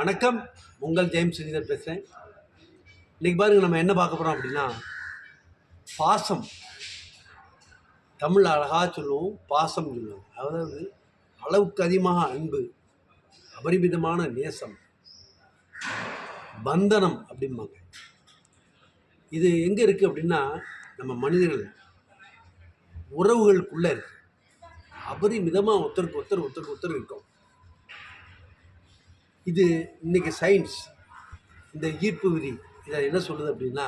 வணக்கம். உங்கள் ஜெயம் ஸ்ரீதர் பேசுகிறேன் இன்றைக்கி பாருங்கள் நம்ம என்ன பார்க்க போகிறோம் அப்படின்னா பாசம். தமிழ் அழகாக சொல்லுவோம் பாசம் சொல்லுவோம் அதாவது அளவுக்கு அதிகமாக அன்பு அபரிமிதமான நேசம் பந்தனம் அப்படிம்பாங்க. இது எங்கே இருக்குது அப்படின்னா நம்ம மனிதர்கள் உறவுகளுக்குள்ளே இருக்குது அபரிமிதமாக ஒருத்தருக்கு ஒருத்தர் ஒருத்தருக்கு ஒருத்தர் இருக்கும். இது இன்றைக்கி சயின்ஸ் இந்த ஈர்ப்பு விதி இதை என்ன சொல்லுது அப்படின்னா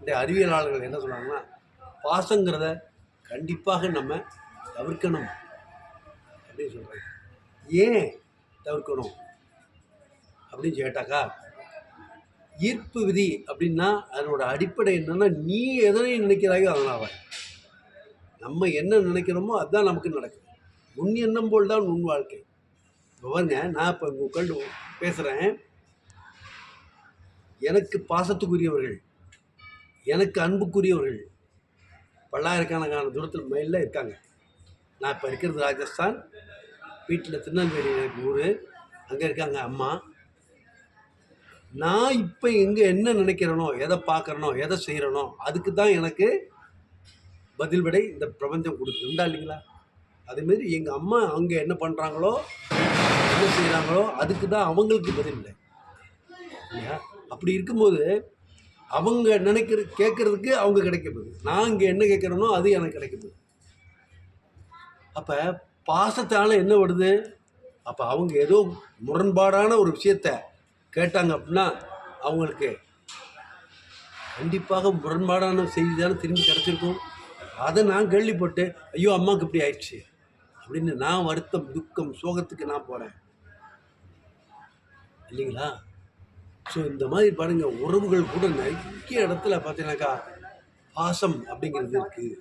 இந்த அறிவியலாளர்கள் என்ன சொல்கிறாங்கன்னா பாசங்கிறத கண்டிப்பாக நம்ம தவிர்க்கணும் அப்படின்னு சொல்கிறாங்க ஏன் தவிர்க்கணும் அப்படின்னு கேட்டாக்கா ஈர்ப்பு விதி அப்படின்னா அதனோட அடிப்படை என்னென்னா நீ எதனை நினைக்கிறாயோ அதனால நம்ம என்ன நினைக்கிறோமோ அதுதான் நமக்கு நடக்குது. உன் எண்ணம் போல் தான் உன் வாழ்க்கை. பாருங்க நான் இப்போ உட்காந்து பேசுகிறேன் எனக்கு பாசத்துக்குரியவர்கள் எனக்கு அன்புக்குரியவர்கள் பல்லாயிரக்கணக்கான தூரத்தில் மயிலில் இருக்காங்க. நான் இப்போ இருக்கிறது ராஜஸ்தான் வீட்டில் திருநெல்வேலி எனக்கு ஊர். அங்கே இருக்காங்க அம்மா. நான் இப்போ எங்கே என்ன நினைக்கிறேனோ எதை பார்க்குறனோ எதை செய்கிறனோ அதுக்கு தான் எனக்கு பதில் விடை இந்த பிரபஞ்சம் கொடுக்குது. உண்டா இல்லைங்களா? அதேமாரி எங்கள் அம்மா அங்கே என்ன பண்ணுறாங்களோ என்ன செய்கிறாங்களோ அதுக்கு தான் அவங்களுக்கு பதில் இல்லை. இல்லையா? அப்படி இருக்கும்போது அவங்க நினைக்கிற கேட்குறதுக்கு அவங்க கிடைக்கப்போகுது நான் இங்கே என்ன கேட்குறேனோ அது எனக்கு கிடைக்கப்போகுது அப்போ பாசத்தால் என்ன வருது? அப்போ அவங்க ஏதோ முரண்பாடான ஒரு விஷயத்த கேட்டாங்க அப்படின்னா அவங்களுக்கு கண்டிப்பாக முரண்பாடான செய்தி தானே திரும்பி கிடச்சிருக்கும். அதை நான் கேள்விப்பட்டு ஐயோ அம்மாவுக்கு இப்படி ஆயிடுச்சு. அப்படின்னு நான் வருத்தம் துக்கம் சோகத்துக்கு நான் போகிறேன் இல்லைங்களா? ஸோ இந்த மாதிரி பாருங்கள் உறவுகள் கூட நிறைய இடத்துல பார்த்தீங்கன்னாக்கா பாசம் அப்படிங்கிறது இருக்குது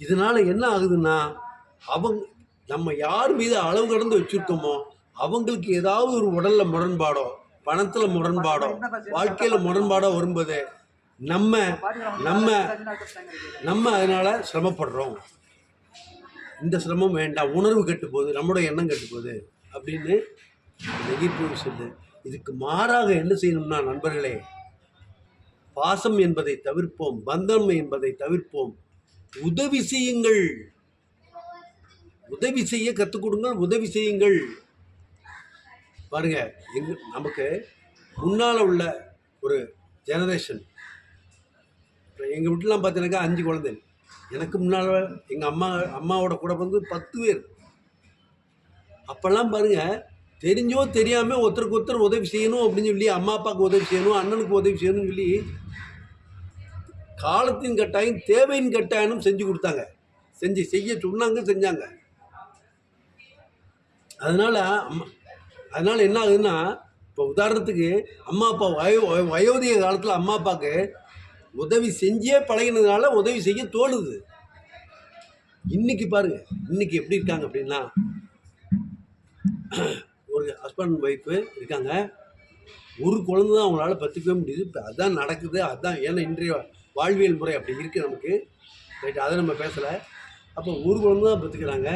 இதனால் என்ன ஆகுதுன்னா அவங்க நம்ம யார் மீது அளவு கடந்து வச்சுருக்கோமோ அவங்களுக்கு ஏதாவது ஒரு உடலில் முரண்பாடோ பணத்தில் முரண்பாடோ வாழ்க்கையில் முரண்பாடோ வரும்போது நம்ம நம்ம நம்ம அதனால் சிரமப்படுறோம். இந்த சிரமம் வேண்டாம். உணர்வு கெட்டு போகுது நம்மளோட எண்ணம் கெட்டு போகுது அப்படின்னு நெகிழ்ப்பு சொல்லு. இதுக்கு மாறாக என்ன செய்யணும்னா நண்பர்களே பாசம் என்பதை தவிர்ப்போம் பந்தம் என்பதை தவிர்ப்போம். உதவி செய்யுங்கள். உதவி செய்ய கற்றுக் கொடுங்கள் உதவி செய்யுங்கள். பாருங்க எங்க நமக்கு முன்னால் உள்ள ஒரு ஜெனரேஷன் எங்கள் வீட்டிலாம் பார்த்தீங்கன்னாக்கா அஞ்சு குழந்தை. எனக்கு முன்னால் எங்கள் அம்மா அம்மாவோட கூட வந்து பத்து பேர். அப்போல்லாம் பாருங்கள் தெரிஞ்சோ தெரியாமல் ஒருத்தருக்கு ஒருத்தர் உதவி செய்யணும் அப்படின்னு சொல்லி அம்மா அப்பாவுக்கு உதவி செய்யணும் அண்ணனுக்கு உதவி செய்யணும்னு சொல்லி காலத்தின் கட்டாயம் தேவையின் கட்டாயம் செஞ்சு கொடுத்தாங்க. செஞ்சு செய்ய சொன்னாங்க செஞ்சாங்க. அதனால் அம்மா அதனால் என்ன ஆகுதுன்னா இப்போ உதாரணத்துக்கு அம்மா அப்பா வயோ வயோதிக காலத்தில் அம்மா அப்பாவுக்கு உதவி செஞ்சே பழகினதுனால உதவி செய்ய தோணுது. இன்னைக்கு பாருங்க இன்னைக்கு எப்படி இருக்காங்க அப்படின்னா ஹஸ்பண்ட் ஹஸ்பண்ட் ஒய்ஃபு இருக்காங்க. ஒரு குழந்தை தான் அவங்களால பற்றிக்கவே முடியுது. இப்போ அதான் நடக்குது. அதான் ஏன்னா இன்றைய வாழ்வியல் முறை அப்படி இருக்குது நமக்கு. ரைட் அதை நம்ம பேசலை. அப்போ ஒரு குழந்தை தான் பற்றுக்கிறாங்க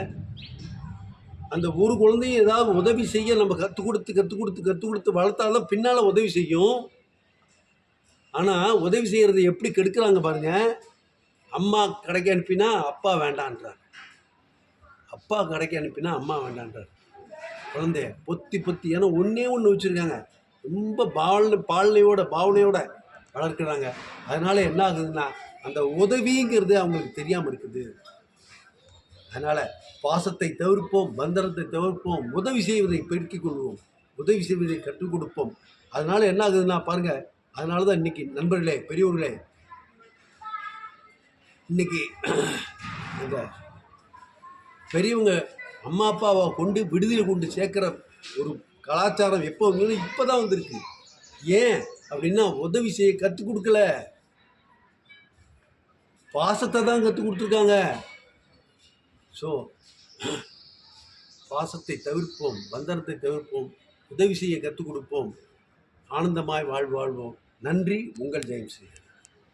அந்த ஒரு குழந்தையும் ஏதாவது உதவி செய்ய நம்ம கற்றுக் கொடுத்து கற்றுக் கொடுத்து கற்றுக் கொடுத்து வளர்த்தாலும் பின்னால் உதவி செய்யும். ஆனால் உதவி செய்கிறது எப்படி கெடுக்கிறாங்க பாருங்க. அம்மா கடைக்கு அனுப்பினா அப்பா வேண்டான்றார் அப்பா கடைக்கு அனுப்பினா அம்மா வேண்டான்றார் குழந்தைய பொத்தி பொத்தி ஏன்னா ஒன்றே ஒன்று வச்சுருக்காங்க. ரொம்ப பாவனை பால்னையோட பாவனையோட வளர்க்குறாங்க. அதனால் என்ன ஆகுதுன்னா அந்த உதவிங்கிறது அவங்களுக்கு தெரியாமல் இருக்குது. அதனால் பாசத்தை தவிர்ப்போம் பந்தரத்தை தவிர்ப்போம் உதவி செய்வதை பெருக்கிக் கொள்வோம் உதவி செய்வதை கற்றுக் கொடுப்போம். அதனால் என்ன ஆகுதுன்னா பாருங்கள் அதனால தான் இன்றைக்கி நண்பர்களே பெரியவர்களே இன்றைக்கி இந்த பெரியவங்க அம்மா அப்பாவை கொண்டு விடுதியில் கொண்டு சேர்க்குற ஒரு கலாச்சாரம் எப்போ வந்து இப்போ தான் வந்திருக்கு. ஏன் அப்படின்னா உதவி செய்ய கற்றுக் கொடுக்கல. பாசத்தை தான் கற்றுக் கொடுத்துருக்காங்க. ஸோ பாசத்தை தவிர்ப்போம் பந்தனத்தை தவிர்ப்போம் உதவி செய்ய கற்றுக் கொடுப்போம். ஆனந்தமாய் வாழ் வாழ்வோம். நன்றி உங்கள் ஜெயம்ஸ்ரீ